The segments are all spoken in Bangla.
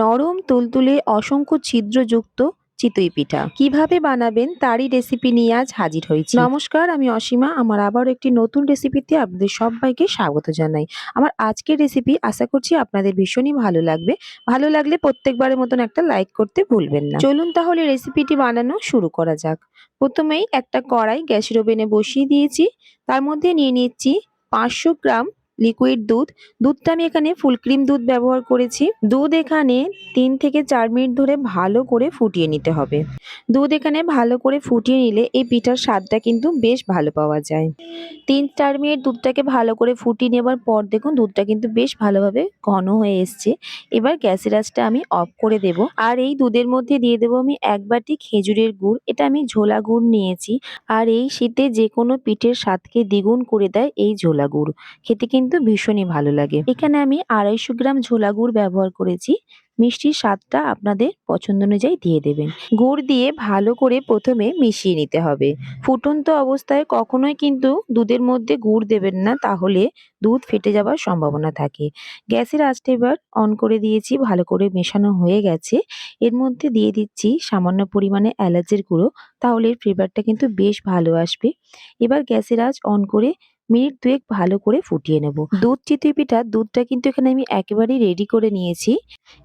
নরম তুলতুলে অসংখ্য ছিদ্রযুক্ত চিতই পিঠা কীভাবে বানাবেন তারই রেসিপি নিয়ে আজ হাজির হয়েছি। নমস্কার, আমি অসীমা। আমার আবার একটি নতুন রেসিপিতে আপনাদের সবাইকে স্বাগত জানাই। আমার আজকের রেসিপি আশা করছি আপনাদের ভীষণই ভালো লাগবে। ভালো লাগলে প্রত্যেকবারের মতন একটা লাইক করতে ভুলবেন না। চলুন তাহলে রেসিপিটি বানানো শুরু করা যাক। প্রথমেই একটা কড়াই গ্যাসের ওভেনে বসিয়ে দিয়েছি। তার মধ্যে নিয়ে নিচ্ছি পাঁচশো গ্রাম লিকুইড দুধ। দুধটা আমি এখানে ফুল ক্রিম দুধ ব্যবহার করেছি। দুধ এখানে তিন থেকে চার মিনিট ধরে ভালো করে ফুটিয়ে নিতে হবে। দুধ এখানে ভালো করে ফুটিয়ে নিলে এই পিঠার স্বাদটা কিন্তু বেশ ভালো পাওয়া যায়। তিন চার মিনিট দুধটাকে ভালো করে ফুটিয়ে নেবার পর দেখুন দুধটা কিন্তু বেশ ভালোভাবে ঘন হয়ে এসছে। এবার গ্যাসের আঁচটা আমি অফ করে দেব। আর এই দুধের মধ্যে দিয়ে দেবো আমি এক বাটি খেজুরের গুড়। এটা আমি ঝোলা গুড় নিয়েছি। আর এই শীতে যে কোনো পিঠের স্বাদকে দ্বিগুণ করে দেয় এই ঝোলা গুড়। খেতে কিন্তু ভীষণই ভালো লাগে। এখানে আমি আড়াইশো গ্রাম ঝোলা গুড় ব্যবহার করেছি। মিষ্টির স্বাদটা আপনাদের পছন্দ অনুযায়ী দিয়ে দেবেন। গুড় দিয়ে ভালো করে প্রথমে মিশিয়ে নিতে হবে। ফুটন্ত অবস্থায় কখনোই কিন্তু দুধের মধ্যে গুড় দেবেন না, তাহলে দুধ ফেটে যাওয়ার সম্ভাবনা থাকে। গ্যাসের আঁচটা এবার অন করে দিয়েছি, ভালো করে মেশানো হয়ে গেছে। এর মধ্যে দিয়ে দিচ্ছি সামান্য পরিমাণে এলাচের গুঁড়ো, তাহলে এর ফ্লেভারটা কিন্তু বেশ ভালো আসবে। এবার গ্যাসের আঁচ অন করে মিনিট দুয়েক ভালো করে ফুটিয়ে নেব। দুধ, চিতই পিঠা দুধটা কিন্তু এখানে আমি একেবারেই রেডি করে নিয়েছি।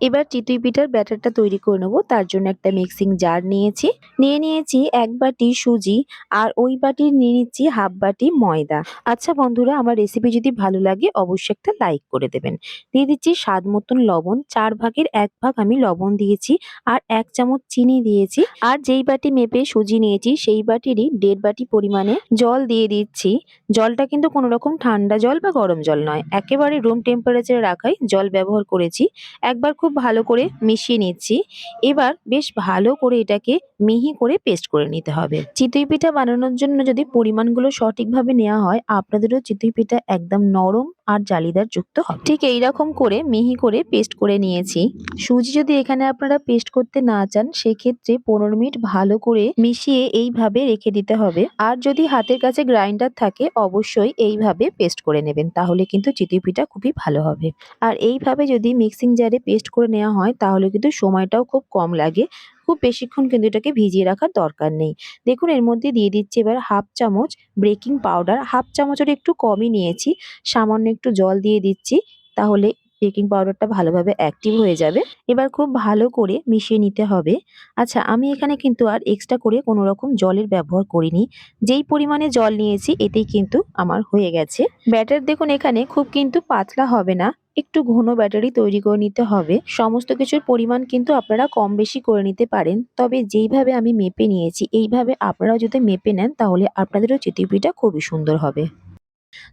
এবার চিতই পিঠার ব্যাটারটা তৈরি করে নেব। তার জন্য একটা মিক্সিং জার নিয়েছি। নিয়ে নিয়েছি এক বাটি সুজি আর ওই বাটি নিয়ে নিচ্ছি হাফ বাটি ময়দা। আচ্ছা বন্ধুরা, আমার রেসিপি যদি ভালো লাগে অবশ্যই একটা লাইক করে দেবেন। দিয়ে দিচ্ছি স্বাদ মতন লবণ। চার ভাগের এক ভাগ আমি লবণ দিয়েছি আর এক চামচ চিনি দিয়েছি। আর যেই বাটি মেপে সুজি নিয়েছি, সেই বাটিরই দেড় বাটি পরিমাণে জল দিয়ে দিচ্ছি। জলটা কিন্তু কোনো রকম ঠান্ডা জল বা গরম জল নয়। একেবারে রুম টেম্পারেচারে রাখাই জল ব্যবহার করেছি। একবার খুব ভালো করে মিশিয়ে নিচ্ছি। এবার বেশ ভালো করে এটাকে মিহি করে পেস্ট করে নিতে হবে। চিতই পিঠা বানানোর জন্য যদি পরিমাণগুলো সঠিকভাবে নেওয়া হয়, আপনাদেরও চিতই পিঠা একদম নরম আর জালিদার যুক্ত হবে। ঠিক এইরকম করে মিহি করে পেস্ট করে নিয়েছি। সুজি যদি এখানে আপনারা পেস্ট করতে না চান, সেক্ষেত্রে পনেরো মিনিট ভালো করে মিশিয়ে এইভাবে রেখে দিতে হবে। আর যদি হাতের কাছে গ্রাইন্ডার থাকে, অবশ্যই এইভাবে পেস্ট করে নেবেন, তাহলে কিন্তু চিতই খুবই ভালো হবে। আর এইভাবে যদি মিক্সিং জারে পেস্ট করে নেওয়া হয়, তাহলে কিন্তু সময়টাও খুব কম লাগে। খুব বেশিক্ষণ কিন্তু এটাকে ভিজিয়ে রাখার দরকার নেই। দেখুন, এর মধ্যে দিয়ে দিচ্ছি এবার হাফ চামচ বেকিং পাউডার হাফ চামচের একটু কমই নিয়েছি। সামান্য একটু জল দিয়ে দিচ্ছি, তাহলে বেকিং পাউডারটা ভালোভাবে অ্যাক্টিভ হয়ে যাবে। এবার খুব ভালো করে মিশিয়ে নিতে হবে। আচ্ছা আমি এখানে কিন্তু আর এক্সট্রা করে কোনো রকম জলের ব্যবহার করিনি। যেই পরিমাণে জল নিয়েছি, এতেই কিন্তু আমার হয়ে গেছে। ব্যাটার দেখুন, এখানে খুব কিন্তু পাতলা হবে না। একটু ঘন ব্যাটারি তৈরি করে নিতে হবে। সমস্ত কিছুর পরিমাণ কিন্তু আপনারা কম বেশি করে নিতে পারেন। তবে যেইভাবে আমি মেপে নিয়েছি, এইভাবে আপনারাও যদি মেপে নেন, তাহলে আপনাদেরও চিতিপিটা খুবই সুন্দর হবে।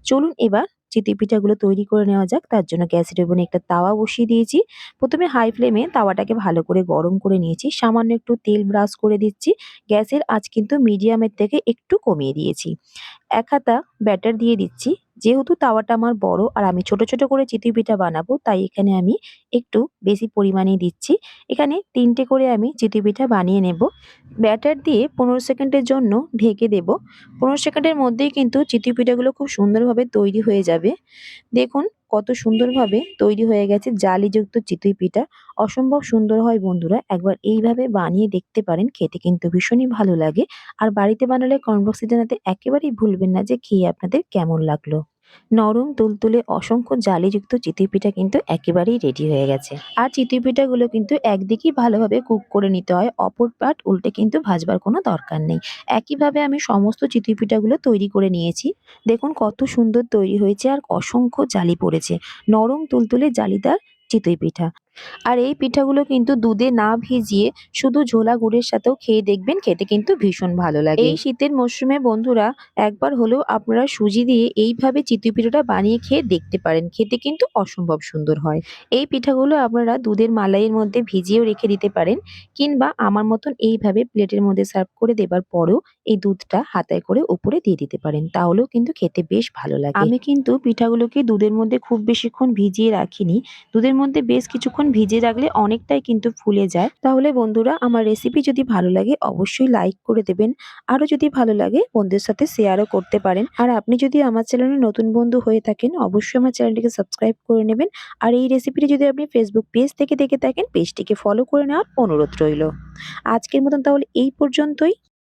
চলুন এবার চিতি পিঠাগুলো তৈরি করে নেওয়া যাক, তার জন্য গ্যাসের ওভেনে একটা তাওয়া বসিয়ে দিয়েছি। প্রথমে হাই ফ্লেমে তাওয়াটাকে ভালো করে গরম করে নিয়েছি। সামান্য একটু তেল ব্রাশ করে দিচ্ছি। গ্যাসের আজ কিন্তু মিডিয়ামের থেকে একটু কমিয়ে দিয়েছি। এক হাতা ব্যাটার দিয়ে দিচ্ছি। যেহেতু তাওয়াটা আমার বড় আর আমি ছোট ছোট করে চিতই পিঠা বানাবো, তাই এখানে আমি একটু বেশি পরিমাণে দিচ্ছি। এখানে তিনটে করে আমি চিতই পিঠা বানিয়ে নেব। ব্যাটার দিয়ে পনেরো সেকেন্ডের জন্য ঢেকে দেব। পনেরো সেকেন্ডের মধ্যেই কিন্তু চিতই পিঠাগুলো খুব সুন্দরভাবে তৈরি হয়ে যাবে। দেখুন কত সুন্দরভাবে তৈরি হয়ে গেছে জালিযুক্ত চিতই পিঠা। অসম্ভব সুন্দর হয় বন্ধুরা, একবার এইভাবে বানিয়ে দেখতে পারেন, খেতে কিন্তু ভীষণই ভালো লাগে। আর বাড়িতে বানালে কমবক্সে জানাতে একেবারেই ভুলবেন না যে খেয়ে আপনাদের কেমন লাগল। নরম তুলতুলে অসংখ্য জালিযুক্ত চিতই পিঠা কিন্তু একেবারেই রেডি হয়ে গেছে। আর চিতই পিঠাগুলো কিন্তু একদিকেই ভালোভাবে কুক করে নিতে হয়, অপর পাট উল্টে কিন্তু ভাজবার কোনো দরকার নেই। একইভাবে আমি সমস্ত চিতই পিঠাগুলো তৈরি করে নিয়েছি। দেখুন কত সুন্দর তৈরি হয়েছে আর অসংখ্য জালি পড়েছে। নরম তুলতুলে জালিদার চিতই পিঠা আর এই পিঠাগুলো কিন্তু দুধে না ভিজিয়ে শুধু ঝোলা গুড়ের সাথেও খেয়ে দেখবেন খেতে কিন্তু ভীষণ ভালো লাগে। এই শীতের মরশুমে বন্ধুরা একবার হলেও আপনারা সুজি দিয়ে এইভাবে চিতই পিঠাটা বানিয়ে খেয়ে দেখতে পারেন খেতে কিন্তু অসম্ভব সুন্দর হয়। এই পিঠাগুলো আপনারা দুধের মালাইয়ের মধ্যে ভিজিয়েও রেখে দিতে পারেন কিংবা আমার মতন এইভাবে প্লেটের মধ্যে সার্ভ করে দেবার পরেও এই দুধটা হাতায় করে উপরে দিয়ে দিতে পারেন তাহলেও কিন্তু খেতে বেশ ভালো লাগে। আমি কিন্তু পিঠাগুলোকে দুধের মধ্যে খুব বেশিক্ষণ ভিজিয়ে রাখিনি। দুধের মধ্যে বেশ কিছুক্ষণ ভিজে রাখলে অনেকটাই কিন্তু ফুলে যায়। তাহলে বন্ধুরা, আমার রেসিপি যদি ভালো লাগে, অবশ্যই লাইক করে দেবেন। আরও যদি ভালো লাগে, বন্ধুদের সাথে শেয়ারও করতে পারেন। আর আপনি যদি আমার চ্যানেলে নতুন বন্ধু হয়ে থাকেন, অবশ্যই আমার চ্যানেলটিকে সাবস্ক্রাইব করে নেবেন। আর এই রেসিপিটি যদি আপনি ফেসবুক পেজ থেকে দেখে থাকেন পেজটিকে ফলো করে নেওয়ার অনুরোধ রইল। আজকের মতন তাহলে এই পর্যন্তই।